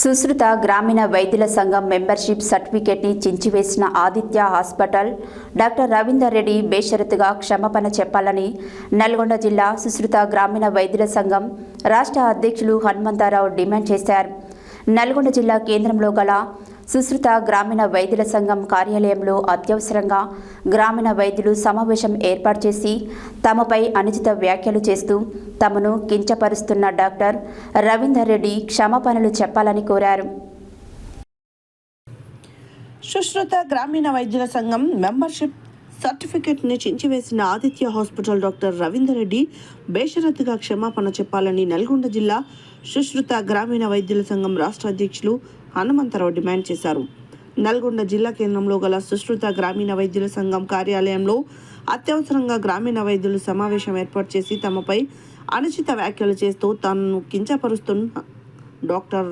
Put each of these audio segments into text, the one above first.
సుశ్రుత గ్రామీణ వైద్యుల సంఘం మెంబర్షిప్ సర్టిఫికేట్ని చించివేసిన ఆదిత్య హాస్పిటల్. డాక్టర్ రవీందర్ రెడ్డి బేషరతుగా క్షమాపణ చెప్పాలని నల్గొండ జిల్లా సుశ్రుత గ్రామీణ వైద్యుల సంఘం రాష్ట్ర అధ్యక్షులు హనుమంతారావు డిమాండ్ చేశారు. నల్గొండ జిల్లా కేంద్రంలో గల సుశ్రుత గ్రామీణ వైద్యుల సంఘం కార్యాలయంలో అత్యవసరంగా గ్రామీణ వైద్యులు సమావేశం ఏర్పాటు చేసి తమపై అనుచిత వ్యాఖ్యలు చేస్తూ తమను కించపరుస్తున్న డాక్టర్ రవీందర్ రెడ్డి క్షమాపణలు చెప్పాలని కోరారు. సుశ్రుత గ్రామీణ వైద్యుల సంఘం మెంబర్షిప్ సర్టిఫికెట్ని చించివేసిన ఆదిత్య హాస్పిటల్ డాక్టర్ రవీందర్ రెడ్డి బేషరత్తుగా క్షమాపణ చెప్పాలని నల్గొండ జిల్లా సుశ్రుత గ్రామీణ వైద్యుల సంఘం రాష్ట్ర అధ్యక్షులు హనుమంతరావు డిమాండ్ చేశారు. నల్గొండ జిల్లా కేంద్రంలో గల సుశ్రుత గ్రామీణ వైద్యుల సంఘం కార్యాలయంలో అత్యవసరంగా గ్రామీణ వైద్యులు సమావేశం ఏర్పాటు చేసి తమపై అనుచిత వ్యాఖ్యలు చేస్తూ తనను కించపరుస్తున్న డాక్టర్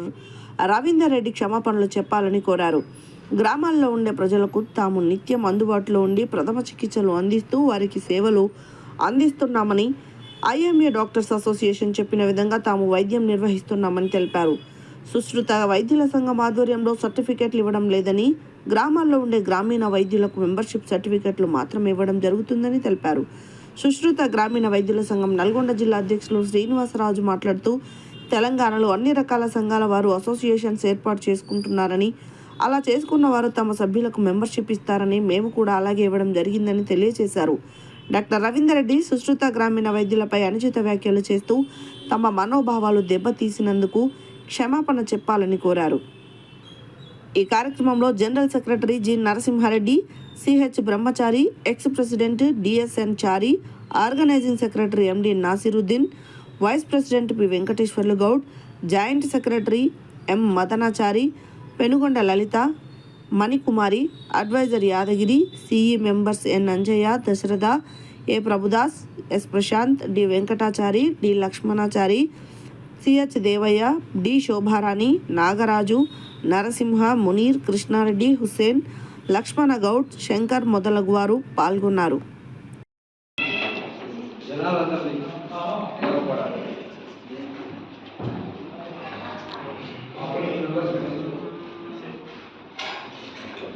రవీందర్ రెడ్డి క్షమాపణలు చెప్పాలని కోరారు. గ్రామాల్లో ఉండే ప్రజలకు తాము నిత్యం అందుబాటులో ఉండి ప్రథమ చికిత్సలు అందిస్తూ వారికి సేవలు అందిస్తున్నామని ఐఎంఏ డాక్టర్స్ అసోసియేషన్ చెప్పిన విధంగా తాము వైద్యం నిర్వహిస్తున్నామని తెలిపారు. సుశ్రుత వైద్యుల సంఘం ఆధ్వర్యంలో సర్టిఫికెట్లు ఇవ్వడం లేదని గ్రామాల్లో ఉండే గ్రామీణ వైద్యులకు మెంబర్షిప్ సర్టిఫికెట్లు మాత్రమే ఇవ్వడం జరుగుతుందని తెలిపారు. సుశ్రుత గ్రామీణ వైద్యుల సంఘం నల్గొండ జిల్లా అధ్యక్షులు శ్రీనివాసరాజు మాట్లాడుతూ తెలంగాణలో అన్ని రకాల సంఘాల వారు అసోసియేషన్స్ ఏర్పాటు చేసుకుంటున్నారని అలా చేసుకున్న వారు తమ సభ్యులకు మెంబర్షిప్ ఇస్తారని మేము కూడా అలాగే ఇవ్వడం జరిగిందని తెలియజేశారు. డాక్టర్ రవీందర్ రెడ్డి సుశ్రుత గ్రామీణ వైద్యులపై అనుచిత వ్యాఖ్యలు చేస్తూ తమ మనోభావాలు దెబ్బతీసినందుకు క్షమాపణ చెప్పాలని కోరారు. ఈ కార్యక్రమంలో general secretary G. Narasimha Reddy CH Brahmachari ex president DSN Chari organising secretary MD Nasiruddin vice president P Venkateswarlu Goud joint secretary M Madanachari Penugonda Lalitha Manikumari adviser Yadagiri CE members N Anjaiah Dasaratha A Prabhudas S Prashanth D Venkatachari D Lakshmanachari CH Devaiah D Shobharani Nagaraju Narasimha Munir Krishna Reddy Hussain Lakshmana Goud Shankar మొదలగువారు పాల్గొన్నారు. జనాలందరినీ గౌరవపడాలి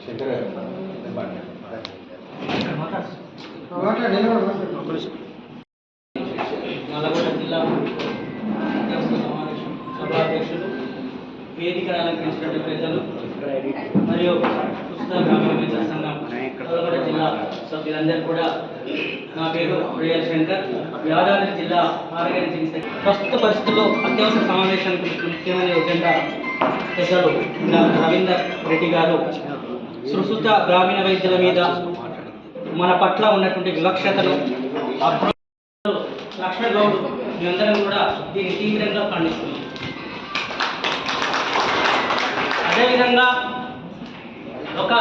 శంకర్ నల్లగొండ జిల్లా అధ్యక్ష సమావేశం సభాధ్యక్షులు వేదికను అలంకరించినటువంటి పెద్దలు మరియు పుస్తక గ్రామీణ విద్యా సంఘం నల్లగొండ జిల్లా సభ్యులందరూ కూడా నా పేరు ప్రియా శంకర్ యాదాద్రి జిల్లా ఆరోగ్య ప్రస్తుత పరిస్థితుల్లో అత్యవసర సమావేశానికి ముఖ్యమైన ఎజెండా పెద్దలు రవీందర్ రెడ్డి గారు. సుశ్రుత గ్రామీణ వైద్యుల మీద మన పట్ల ఉన్నటువంటి వివక్షతలు అభ్య గౌడు గౌడ్ మేమందరం కూడా దీన్ని తీవ్రంగా ఖండిస్తున్నాం. అదేవిధంగా ఒక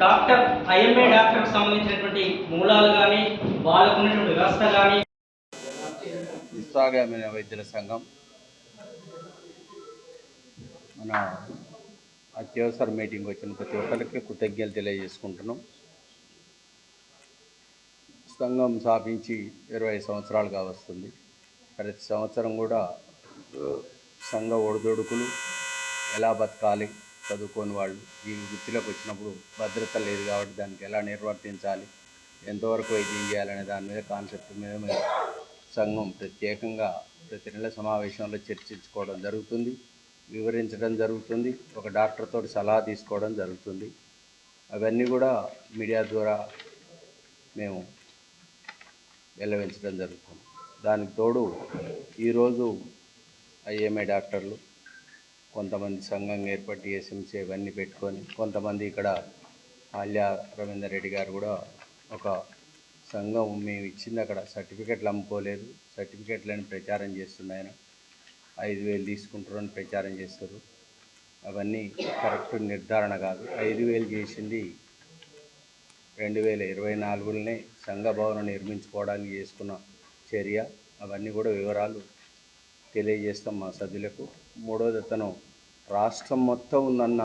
డాక్టర్ ఐఎంఏ డాక్టర్కి సంబంధించినటువంటి మూలాలు కానీ వాళ్ళకు ఉన్నటువంటి వ్యవస్థ కానీ విశ్వాగ్రామీణ వైద్యుల సంఘం మన అత్యవసర మీటింగ్ వచ్చిన ప్రతి ఒక్కరికి కృతజ్ఞతలు తెలియజేసుకుంటున్నాం. సంఘం స్థాపించి ఇరవై సంవత్సరాలుగా వస్తుంది. ప్రతి సంవత్సరం కూడా సంఘ ఒడిదొడుకులు ఎలా బతకాలి చదువుకోని వాళ్ళు ఈ వృత్తిలోకి వచ్చినప్పుడు భద్రత లేదు కాబట్టి దానికి ఎలా నిర్వర్తించాలి? ఎంతవరకు వైద్యం చేయాలనే దాని మీద కాన్సెప్ట్ మీద మేము సంఘం ప్రత్యేకంగా ప్రతి నెల సమావేశంలో చర్చించుకోవడం జరుగుతుంది. వివరించడం జరుగుతుంది. ఒక డాక్టర్తో సలహా తీసుకోవడం జరుగుతుంది. అవన్నీ కూడా మీడియా ద్వారా మేము వెల్లవించడం జరుగుతుంది. దానికి తోడు ఈరోజు ఐఎంఏ డాక్టర్లు కొంతమంది సంఘం ఏర్పాటు ఎస్ఎంసీ ఇవన్నీ పెట్టుకొని కొంతమంది ఇక్కడ ఆల్యా రవీందర్ రెడ్డి గారు కూడా ఒక సంఘం మేము ఇచ్చింది అక్కడ. సర్టిఫికెట్లు అమ్ముకోలేదు. సర్టిఫికెట్లను ప్రచారం చేస్తున్నాయన ఐదు వేలు తీసుకుంటారని ప్రచారం చేస్తారు. అవన్నీ కరెక్ట్ నిర్ధారణ కాదు. ఐదు వేలు చేసింది రెండు వేల ఇరవై నాలుగులోనే సంఘ భవనం నిర్మించుకోవడానికి చేసుకున్న చర్య. అవన్నీ కూడా వివరాలు తెలియజేస్తాం మా సభ్యులకు. మూడోది అతను రాష్ట్రం మొత్తం ఉందన్న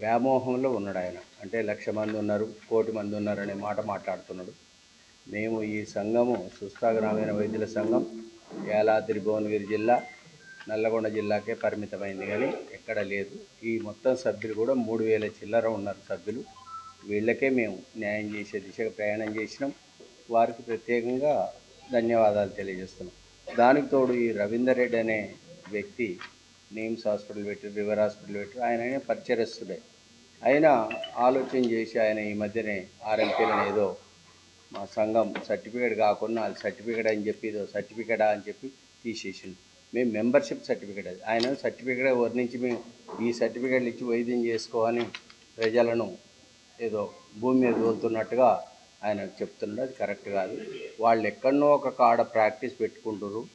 వ్యామోహంలో ఉన్నాడు ఆయన. అంటే లక్ష మంది ఉన్నారు కోటి మంది ఉన్నారు అనే మాట మాట్లాడుతున్నాడు. మేము ఈ సంఘము సుస్థా గ్రామీణ వైద్యుల సంఘం యాలాద్రి భువనగిరి జిల్లా నల్లగొండ జిల్లాకే పరిమితమైంది కానీ ఎక్కడ లేదు. ఈ మొత్తం సభ్యులు కూడా మూడు వేల చిల్లర ఉన్నారు సభ్యులు. వీళ్ళకే మేము న్యాయం చేసే దిశగా ప్రయాణం చేసినాం. వారికి ప్రత్యేకంగా ధన్యవాదాలు తెలియజేస్తున్నాం. దానికి తోడు ఈ రవీందర్ రెడ్డి అనే వ్యక్తి నిమ్స్ హాస్పిటల్ పెట్టి రివర్ హాస్పిటల్ పెట్టి ఆయన పరిచయస్తుడే. ఆయన ఆలోచన చేసి ఆయన ఈ మధ్యనే ఆర్ఎంపీలను ఏదో మా సంఘం సర్టిఫికేట్ కాకుండా అది సర్టిఫికేట్ అని చెప్పి ఇదో సర్టిఫికేటా అని చెప్పి తీసేసిండు. మేము మెంబర్షిప్ సర్టిఫికేట్ అది. ఆయన సర్టిఫికేట్ ఎవరి నుంచి మేము ఈ సర్టిఫికేట్లు ఇచ్చి వైద్యం చేసుకోవాలని ప్రజలను ఏదో భూమి మీద తోలుతున్నట్టుగా ఆయన చెప్తున్నాడు. అది కరెక్ట్ కాదు. వాళ్ళు ఎక్కడనో ఒక కాడ ప్రాక్టీస్ పెట్టుకుంటారు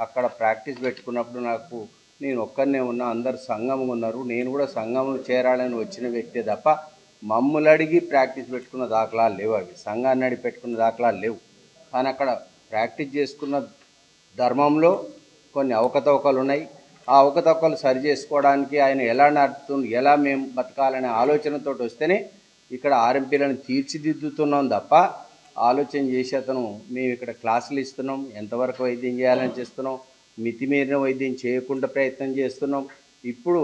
అక్కడ ప్రాక్టీస్ పెట్టుకున్నప్పుడు నాకు నేను ఒక్కనే ఉన్నా అందరు సంఘంగా ఉన్నారు నేను కూడా సంఘంలో చేరాలని వచ్చిన వ్యక్తే తప్ప మమ్మల్ని అడిగి ప్రాక్టీస్ పెట్టుకున్న దాఖలాలు లేవు అవి. సంఘాన్ని అడిగి పెట్టుకున్న దాఖలాలు లేవు. కానీ అక్కడ ప్రాక్టీస్ చేసుకున్న ధర్మంలో కొన్ని అవకతవకలు ఉన్నాయి. ఆ అవకతవకలు సరి చేసుకోవడానికి ఆయన ఎలా నడుపుతుంది ఎలా మేము బతకాలనే ఆలోచనతో వస్తేనే ఇక్కడ ఆర్ఎంపీలను తీర్చిదిద్దుతున్నాం తప్ప ఆలోచన చేసి అతను మేము ఇక్కడ క్లాసులు ఇస్తున్నాం ఎంతవరకు వైద్యం చేయాలని చేస్తున్నాం మితిమీరిన వైద్యం చేయకుండా ప్రయత్నం చేస్తున్నాం. ఇప్పుడు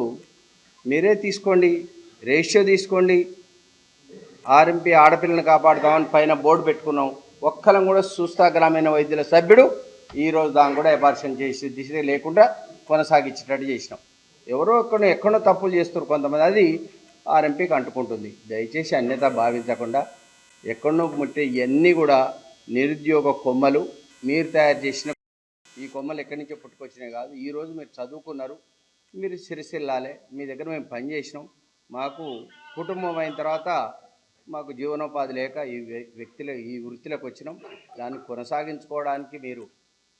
మీరే తీసుకోండి రేషియో తీసుకోండి. ఆర్ఎంపీ ఆడపిల్లని కాపాడుతామని పైన బోర్డు పెట్టుకున్నాం. ఒక్కలం కూడా సుస్థా గ్రామీణ వైద్యుల సభ్యుడు ఈరోజు దాన్ని కూడా ఎబార్షన్ చేసి దిశ లేకుండా కొనసాగించేటట్టు చేసినాం. ఎవరో ఎక్కడో ఎక్కడో తప్పులు చేస్తారు కొంతమంది. అది ఆర్ఎంపీకి అంటుకుంటుంది. దయచేసి అన్యత భావించకుండా ఎక్కడో ముట్టే ఇవన్నీ కూడా నిరుద్యోగ కొమ్మలు మీరు తయారు చేసిన ఈ కొమ్మలు ఎక్కడి నుంచో పుట్టుకొచ్చినాయి కాదు. ఈరోజు మీరు చదువుకున్నారు మీరు సిరిసిల్లాలే మీ దగ్గర మేము పని చేసినాం. మాకు కుటుంబం అయిన తర్వాత మాకు జీవనోపాధి లేక ఈ వ్య- వ్యక్తుల ఈ వృత్తిలోకి వచ్చినాం. దాన్ని కొనసాగించుకోవడానికి మీరు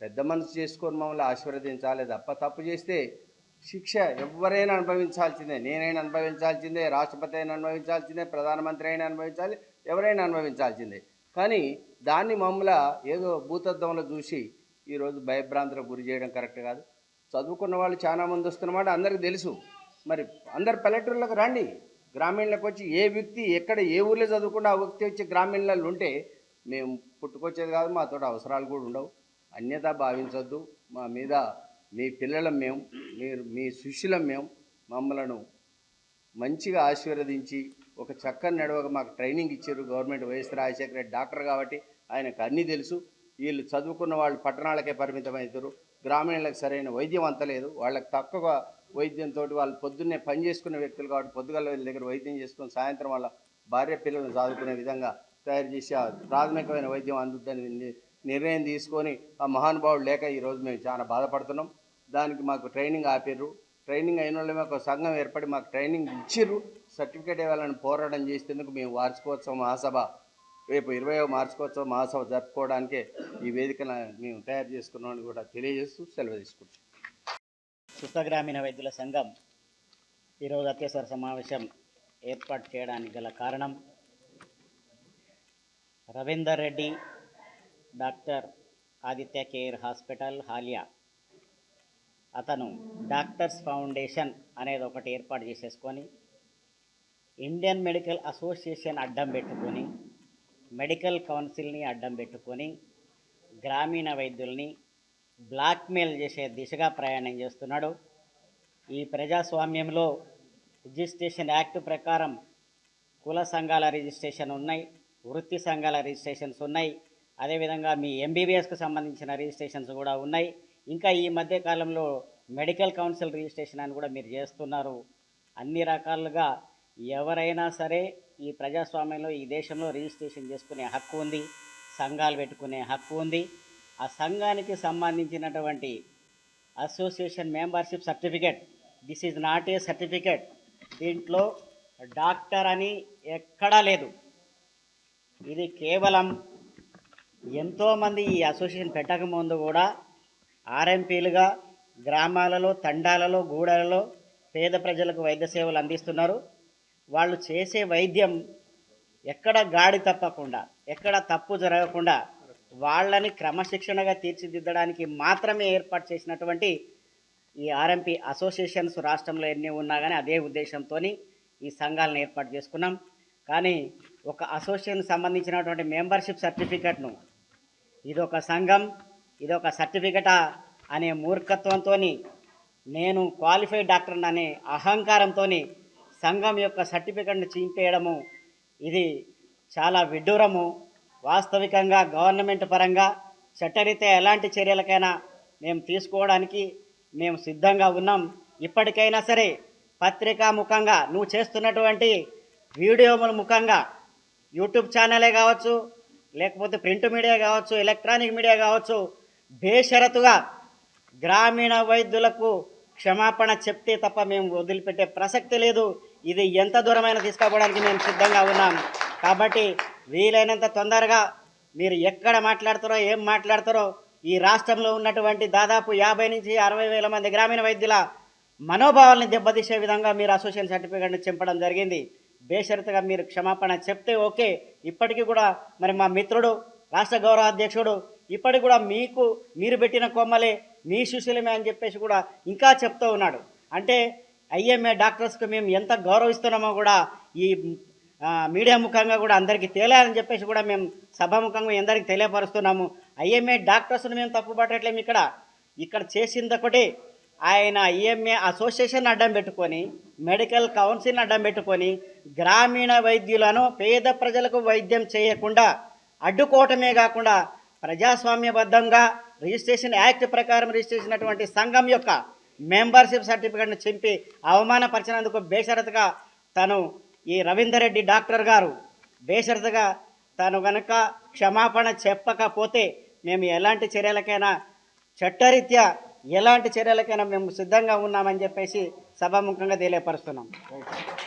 పెద్ద మనసు చేసుకొని మమ్మల్ని ఆశీర్వదించాలి తప్ప తప్పు చేస్తే శిక్ష ఎవరైనా అనుభవించాల్సిందే. నేనైనా అనుభవించాల్సిందే రాష్ట్రపతి అయినా అనుభవించాల్సిందే ప్రధానమంత్రి అయినా అనుభవించాలి ఎవరైనా అనుభవించాల్సిందే. కానీ దాన్ని మమ్మల్ని ఏదో భూతత్వంలో చూసి ఈరోజు భయభ్రాంతులకు గురి చేయడం కరెక్ట్ కాదు. చదువుకున్న వాళ్ళు చాలా మంది వస్తున్నమాట అందరికి తెలుసు. మరి అందరు పల్లెటూళ్ళకి రండి. గ్రామీణులకు వచ్చి ఏ వ్యక్తి ఎక్కడ ఏ ఊర్లో చదువుకున్నా ఆ వ్యక్తి వచ్చి గ్రామీణులలో ఉంటే మేము పుట్టుకొచ్చేది కాదు మాతో అవసరాలు కూడా ఉండవు. అన్యత భావించొద్దు. మా మీద మీ పిల్లలం మేము మీరు మీ శిష్యులం మేము. మమ్మలను మంచిగా ఆశీర్వదించి ఒక చక్కని నడవక మాకు ట్రైనింగ్ ఇచ్చారు government YS Rajasekhara Reddy doctor కాబట్టి ఆయనకు అన్నీ తెలుసు. వీళ్ళు చదువుకున్న వాళ్ళు పట్టణాలకే పరిమితమవుతారు గ్రామీణులకు సరైన వైద్యం అంతలేదు వాళ్ళకి తక్కువ వైద్యంతో వాళ్ళు పొద్దున్నే పని చేసుకునే వ్యక్తులు కాబట్టి పొద్దుగల వీళ్ళ దగ్గర వైద్యం చేసుకుని సాయంత్రం వాళ్ళ భార్య పిల్లలను చదువుకునే విధంగా తయారు చేసి ప్రాథమికమైన వైద్యం అందుద్దని నిర్ణయం తీసుకొని ఆ మహానుభావుడు లేక ఈరోజు మేము చాలా బాధపడుతున్నాం. దానికి మాకు ట్రైనింగ్ ఆపిర్రు. ట్రైనింగ్ అయిన వాళ్ళు మాకు సంఘం ఏర్పడి మాకు ట్రైనింగ్ ఇచ్చిర్రు. సర్టిఫికేట్ ఇవ్వాలని పోరాటం చేసేందుకు మేము వార్షికోత్సవం మహాసభ రేపు ఇరవయో వార్షికోత్సవం మహాసభ జరుపుకోవడానికి ఈ వేదికను మేము తయారు చేసుకున్నామని కూడా తెలియజేస్తూ సెలవు తీసుకుంటాం సుస్థ గ్రామీణ వైద్యుల సంఘం ఈరోజు అత్యవసర సమావేశం ఏర్పాటు చేయడానికి గల కారణం Ravinder Reddy doctor Aditya care hospital Haliya. అతను డాక్టర్స్ ఫౌండేషన్ అనేది ఒకటి ఏర్పాటు చేసేసుకొని ఇండియన్ మెడికల్ అసోసియేషన్ అడ్డం పెట్టుకొని మెడికల్ కౌన్సిల్ని అడ్డం పెట్టుకొని గ్రామీణ వైద్యుల్ని బ్లాక్మెయిల్ చేసే దిశగా ప్రయాణం చేస్తున్నాడు. ఈ ప్రజాస్వామ్యంలో రిజిస్ట్రేషన్ యాక్ట్ ప్రకారం కుల సంఘాల రిజిస్ట్రేషన్ ఉన్నాయి వృత్తి సంఘాల రిజిస్ట్రేషన్స్ ఉన్నాయి అదేవిధంగా మీ ఎంబీబీఎస్కు సంబంధించిన రిజిస్ట్రేషన్స్ కూడా ఉన్నాయి. ఇంకా ఈ మధ్య కాలంలో మెడికల్ కౌన్సిల్ రిజిస్ట్రేషన్ అని కూడా మీరు చేస్తున్నారు. అన్ని రకాలుగా ఎవరైనా సరే ఈ ప్రజాస్వామ్యంలో ఈ దేశంలో రిజిస్ట్రేషన్ చేసుకునే హక్కు ఉంది సంఘాలు పెట్టుకునే హక్కు ఉంది. ఆ సంఘానికి సంబంధించినటువంటి association membership certificate this is not a certificate. దీంట్లో డాక్టర్ అని ఎక్కడా లేదు. ఇది కేవలం ఎంతోమంది ఈ అసోసియేషన్ పెట్టకముందు కూడా ఆర్ఎంపీలుగా గ్రామాలలో తండాలలో గూడలలో పేద ప్రజలకు వైద్య సేవలు అందిస్తున్నారు. వాళ్ళు చేసే వైద్యం ఎక్కడ గాడి తప్పకుండా ఎక్కడ తప్పు జరగకుండా వాళ్ళని క్రమశిక్షణగా తీర్చిదిద్దడానికి మాత్రమే ఏర్పాటు చేసినటువంటి ఈ ఆర్ఎంపీ అసోసియేషన్స్ రాష్ట్రంలో ఎన్ని ఉన్నా కానీ అదే ఉద్దేశంతో ఈ సంఘాలను ఏర్పాటు చేసుకున్నాం. కానీ ఒక అసోసియేషన్ సంబంధించినటువంటి మెంబర్షిప్ సర్టిఫికెట్ను ఇదొక సంఘం ఇదొక సర్టిఫికెటా అనే మూర్ఖత్వంతో నేను క్వాలిఫైడ్ డాక్టర్ అనే అహంకారంతో సంఘం యొక్క సర్టిఫికెట్ను చింపేయడము ఇది చాలా విడ్డూరము. వాస్తవికంగా గవర్నమెంట్ పరంగా చట్టరీత్యా ఎలాంటి చర్యలకైనా మేము తీసుకోవడానికి మేము సిద్ధంగా ఉన్నాం. ఇప్పటికైనా సరే పత్రికా ముఖంగా నువ్వు చేస్తున్నటువంటి వీడియోల ముఖంగా యూట్యూబ్ ఛానలే కావచ్చు లేకపోతే ప్రింట్ మీడియా కావచ్చు ఎలక్ట్రానిక్ మీడియా కావచ్చు బేషరతుగా గ్రామీణ వైద్యులకు క్షమాపణ చెప్తే తప్ప మేము వదిలిపెట్టే ప్రసక్తి లేదు. ఇది ఎంత దూరమైన తీసుకుపోవడానికి మేము సిద్ధంగా ఉన్నాం. కాబట్టి వీలైనంత తొందరగా మీరు ఎక్కడ మాట్లాడతారో ఏం మాట్లాడతారో ఈ రాష్ట్రంలో ఉన్నటువంటి దాదాపు యాభై నుంచి అరవై వేల మంది గ్రామీణ వైద్యుల మనోభావాల్ని దెబ్బతీసే విధంగా మీరు అసోసియేషన్ సర్టిఫికేట్ను చింపడం జరిగింది. బేషరతుగా మీరు క్షమాపణ చెప్తే ఓకే. ఇప్పటికీ కూడా మరి మా మిత్రుడు రాష్ట్ర గౌరవ అధ్యక్షుడు ఇప్పటికి కూడా మీకు మీరు పెట్టిన కొమ్మలే మీ శిష్యులమే అని చెప్పేసి కూడా ఇంకా చెప్తూ ఉన్నాడు. అంటే ఐఎంఏ డాక్టర్స్కి మేము ఎంత గౌరవిస్తున్నామో కూడా ఈ మీడియా ముఖంగా కూడా అందరికీ తేలాలని చెప్పేసి కూడా మేము సభాముఖంగా అందరికీ తెలియపరుస్తున్నాము. ఐఎంఏ డాక్టర్స్ని మేము తప్పుపట్టట్లేము ఇక్కడ. ఇక్కడ చేసింది ఒకటి ఆయన ఐఎంఏ అసోసియేషన్ అడ్డం పెట్టుకొని మెడికల్ కౌన్సిల్ అడ్డం పెట్టుకొని గ్రామీణ వైద్యులను పేద ప్రజలకు వైద్యం చేయకుండా అడ్డుకోవటమే కాకుండా ప్రజాస్వామ్యబద్ధంగా రిజిస్ట్రేషన్ యాక్ట్ ప్రకారం రిజిస్ట్రేషన్ అటువంటి సంఘం యొక్క మెంబర్షిప్ సర్టిఫికెట్ను చింపి అవమానపరిచినందుకు బేషరతుగా తను ఈ రవీందర్ రెడ్డి డాక్టర్ గారు బేషరతుగా తను గనక క్షమాపణ చెప్పకపోతే మేము ఎలాంటి చర్యలకైనా చట్టరీత్యా ఎలాంటి చర్యలకైనా మేము సిద్ధంగా ఉన్నామని చెప్పేసి సభాముఖంగా తెలియపరుస్తున్నాం.